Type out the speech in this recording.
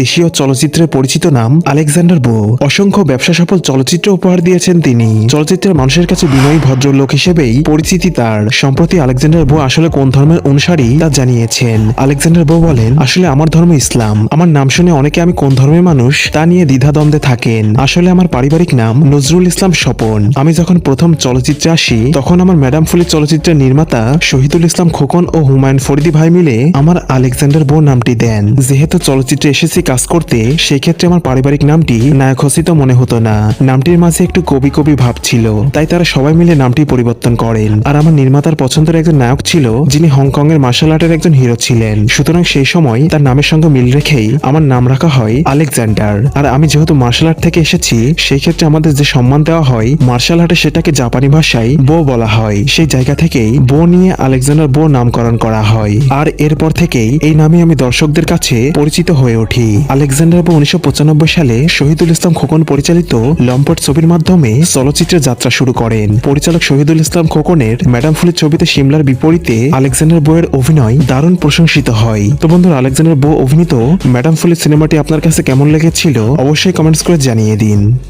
দেশীয় চলচ্চিত্রের পরিচিত নাম আলেকজান্ডার বো। অসংখ্য ব্যবসা সফল চলচ্চিত্র উপহার দিয়েছেন তিনি। চলচ্চিত্রের মানুষের কাছে বিনয়ী ভদ্রলোক হিসেবেই পরিচিতি তার। সম্প্রতি আলেকজান্ডার বো আসলে কোন ধর্মের অনুসারী তা জানিয়েছেন। আলেকজান্ডার বো বলেন, আসলে আমার ধর্ম ইসলাম। আমার নাম শুনে অনেকে আমি কোন ধর্মের মানুষ তা নিয়ে দ্বিধাদ্বন্দ্বে থাকেন। আসলে আমার পারিবারিক নাম নজরুল ইসলাম স্বপন। আমি যখন প্রথম চলচ্চিত্রে আসি, তখন আমার ম্যাডাম ফুলি চলচ্চিত্রের নির্মাতা শহীদুল ইসলাম খোকন ও হুমায়ুন ফরিদি ভাই মিলে আমার আলেকজান্ডার বো নামটি দেন। যেহেতু চলচ্চিত্রে এসেছি কাজ করতে সেই ক্ষেত্রে আমার পারিবারিক নামটি নায়ক হসিত মনে হতো না। নামটির মাঝে একটু কবি কবি ভাব ছিল, তাই তারা সবাই মিলে নামটি পরিবর্তন করেন। আর আমার নির্মাতার পছন্দের একজন নায়ক ছিল, যিনি হংকং এর মার্শাল আর্টের একজন হিরো ছিলেন। সুতরাং সেই সময় তার নামের সঙ্গে মিল রেখেই আমার নাম রাখা হয় আলেকজান্ডার। আর আমি যেহেতু মার্শাল আর্ট থেকে এসেছি সেই ক্ষেত্রে আমাদের যে সম্মান দেওয়া হয়, মার্শাল আর্টে সেটাকে জাপানি ভাষায় বো বলা হয়। সেই জায়গা থেকেই বো নিয়ে আলেকজান্ডার বো নামকরণ করা হয়। আর এরপর থেকেই এই নামে আমি দর্শকদের কাছে পরিচিত হয়ে উঠি। আলেকজান্ডার বো উনিশশো সালে শহীদুল ইসলাম খোকন পরিচালিত লম্পট ছবির মাধ্যমে চলচ্চিত্রের যাত্রা শুরু করেন। পরিচালক শহীদুল ইসলাম খোকনের ম্যাডাম ফুলের ছবিতে সিমলার বিপরীতে আলেকজান্ডার বইয়ের অভিনয় দারুণ প্রশংসিত হয়। তো বন্ধুরা, আলেকজান্ডার বো অভিনীত ম্যাডাম ফুলের সিনেমাটি আপনার কাছে কেমন লেগেছিল? অবশ্যই কমেন্টস করে জানিয়ে দিন।